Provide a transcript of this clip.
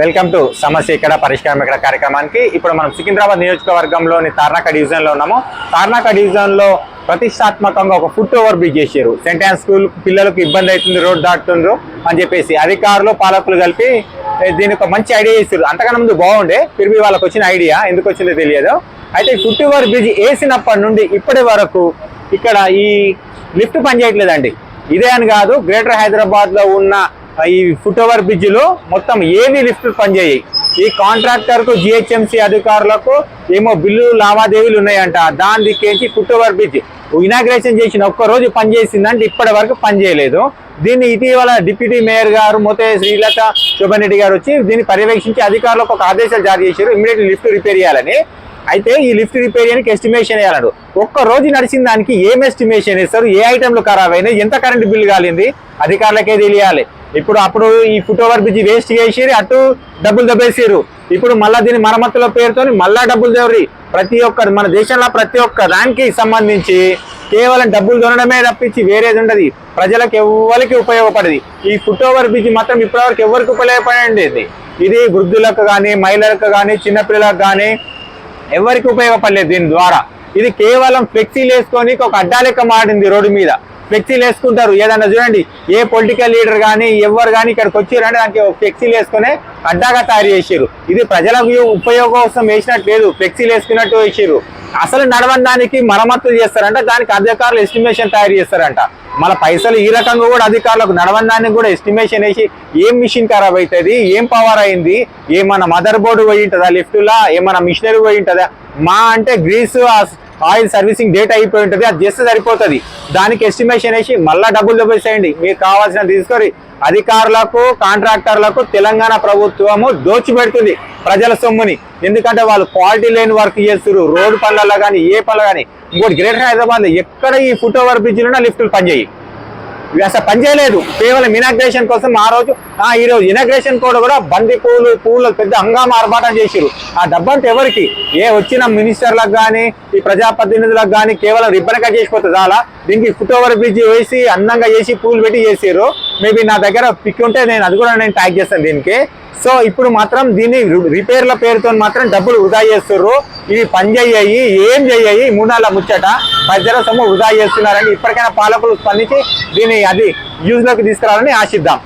Welcome to సమస్య ఇక్కడ పరిష్కారం ఇక్కడ కార్యక్రమానికి. ఇప్పుడు మనం సికింద్రాబాద్ నియోజకవర్గంలోని తార్నాక డివిజన్లో ఉన్నాము. తార్నాక డివిజన్లో ప్రతిష్టాత్మకంగా ఒక ఫుట్ ఓవర్ బ్రిడ్జ్ చేశారు. సెంటాన్ స్కూల్ పిల్లలకు ఇబ్బంది అవుతుంది రోడ్ దాటుతుండ్రు అని చెప్పేసి అధికారులు పాలకులు కలిపి దీని దీనికి ఒక మంచి ఐడియా ఇస్తారు అంతకన్నా ముందు బాగుండే తిరిగి వాళ్ళకి వచ్చిన ఐడియా ఎందుకు వచ్చిందో తెలియదు. అయితే ఈ ఫుట్ ఓవర్ బ్రిడ్జ్ వేసినప్పటి నుండి ఇప్పటి వరకు ఇక్కడ ఈ లిఫ్ట్ పనిచేయట్లేదండి. ఇదే అని కాదు గ్రేటర్ హైదరాబాద్లో ఉన్న ఈ ఫుట్ ఓవర్ బ్రిడ్జ్లో మొత్తం ఏవి లిఫ్ట్లు పనిచేయాయి. ఈ కాంట్రాక్టర్కు జిహెచ్ఎంసీ అధికారులకు ఏమో బిల్లు లావాదేవీలు ఉన్నాయంట. దాని దిక్కేంచి ఫుట్ ఓవర్ బ్రిడ్జ్. ఇనాగ్రేషన్ చేసిన ఒక్క రోజు పనిచేసిందంటే ఇప్పటి వరకు పనిచేయలేదు. దీన్ని ఇటీవల డిప్యూటీ మేయర్ గారు మొతే శ్రీలత శోభన్ రెడ్డి గారు వచ్చి దీన్ని పర్యవేక్షించి అధికారులకు ఒక ఆదేశాలు జారీ చేశారు. ఇమీడియట్లీ లిఫ్ట్ రిపేర్ చేయాలని. అయితే ఈ లిఫ్ట్ రిపేర్ చేయడానికి ఎస్టిమేషన్ వేయాలడు ఒక్క రోజు నడిచిన దానికి ఏం ఎస్టిమేషన్ వేస్తారు? ఏ ఐటెంలు ఖరాబ్ అయినాయి? ఎంత కరెంట్ బిల్లు కాలింది? అధికారులకే తెలియాలి. ఇప్పుడు అప్పుడు ఈ ఫుట్ ఓవర్ బ్రిడ్జ్ వేస్ట్ చేసి అటు డబ్బులు దబ్బేసారు ఇప్పుడు మళ్ళా దీని మరమ్మతుల పేరుతో మళ్ళా డబ్బులు దేవరి ప్రతి ఒక్క మన దేశంలో ప్రతి ఒక్క దానికి సంబంధించి కేవలం డబ్బులు దొనడమే తప్పించి వేరేది ఉండదు. ప్రజలకు ఎవరికి ఉపయోగపడేది. ఈ ఫుట్ ఓవర్ బ్రిడ్జ్ మాత్రం ఇప్పటివరకు ఎవరికి ఉపయోగపడేది ఇది వృద్ధులకు కానీ మహిళలకు కానీ చిన్నపిల్లలకు కానీ ఎవరికి ఉపయోగపడలేదు దీని ద్వారా. ఇది కేవలం ఫ్లెక్సీలు వేసుకొని ఒక అడ్డా మారింది రోడ్డు మీద. ఫ్లెక్సీలు వేసుకుంటారు. ఏదన్నా చూడండి ఏ పొలిటికల్ లీడర్ కానీ ఎవరు కానీ ఇక్కడికి వచ్చారంటే దానికి ఫ్లెక్సీలు వేసుకుని అడ్డాగా తయారు చేసారు ఇది ప్రజలకు ఉపయోగం కోసం వేసినట్టు లేదు ఫ్లెక్సీలు వేసుకున్నట్టు వేసారు అసలు నడవడానికి మరమ్మతులు చేస్తారంట దానికి అధికారులు ఎస్టిమేషన్ తయారు చేస్తారంట. మన పైసలు ఈ రకంగా కూడా అధికారులకు నడవడానికి కూడా ఎస్టిమేషన్ వేసి ఏం మిషన్ ఖరాబ్ అవుతుంది ఏం పవర్ అయింది ఏమన్నా మదర్ బోర్డు పోయి ఉంటుందా లిఫ్ట్లో ఏమన్నా మిషనరీ పోయి ఉంటుందా? మా అంటే గ్రీసు ఆయిల్ సర్వీసింగ్ డేట్ అయిపోయి ఉంటుంది అది చేస్తే సరిపోతుంది. దానికి ఎస్టిమేషన్ వేసి మళ్ళీ డబ్బులు దొబ్బేసేయండి మీకు కావాల్సిన తీసుకొని అధికారులకు కాంట్రాక్టర్లకు తెలంగాణ ప్రభుత్వము దోచిపెడుతుంది ప్రజల సొమ్ముని. ఎందుకంటే వాళ్ళు క్వాలిటీ లేని వర్క్ చేస్తారు రోడ్డు పనులలో కానీ ఏ పనులు కానీ. ఇంకోటి గ్రేటర్ హైదరాబాద్ ఎక్కడ ఈ ఫుట్ ఓవర్ బ్రిడ్జ్లోనే లిఫ్టులు పనిచేయి అసలు పనిచేయలేదు కేవలం ఇనాగ్రేషన్ కోసం ఆ రోజు ఆ ఈ రోజు ఇనాగ్రేషన్ కూడా కూడా బంది పూలు పూలు పెద్ద హంగామా ఆర్భాటం చేసిరు ఆ డబ్బంతా ఎవరికి? ఏ వచ్చిన మినిస్టర్లకు కానీ ఈ ప్రజాప్రతినిధులకు కానీ కేవలం రిబ్బన్ కట్ చేసిపోతుంది అలా దీనికి ఫుట్ ఓవర్ బ్రిడ్జ్ వేసి అందంగా చేసి పూలు పెట్టి చేసారు మేబీ నా దగ్గర పిక్ ఉంటే నేను అది కూడా నేను ట్యాగ్ చేస్తాను దీనికి. సో ఇప్పుడు మాత్రం దీన్ని రిపేర్ల పేరుతో మాత్రం డబ్బులు వృధా చేస్తుర్రు. ఇవి పనిచేయ్యాయి ఏం చెయ్యి మూడాల ముచ్చట. ప్రజల సొమ్ము వృధా చేస్తున్నారని ఇప్పటికైనా పాలకులు స్పందించి దీన్ని అది యూజ్లోకి తీసుకురావాలని ఆశిద్దాం.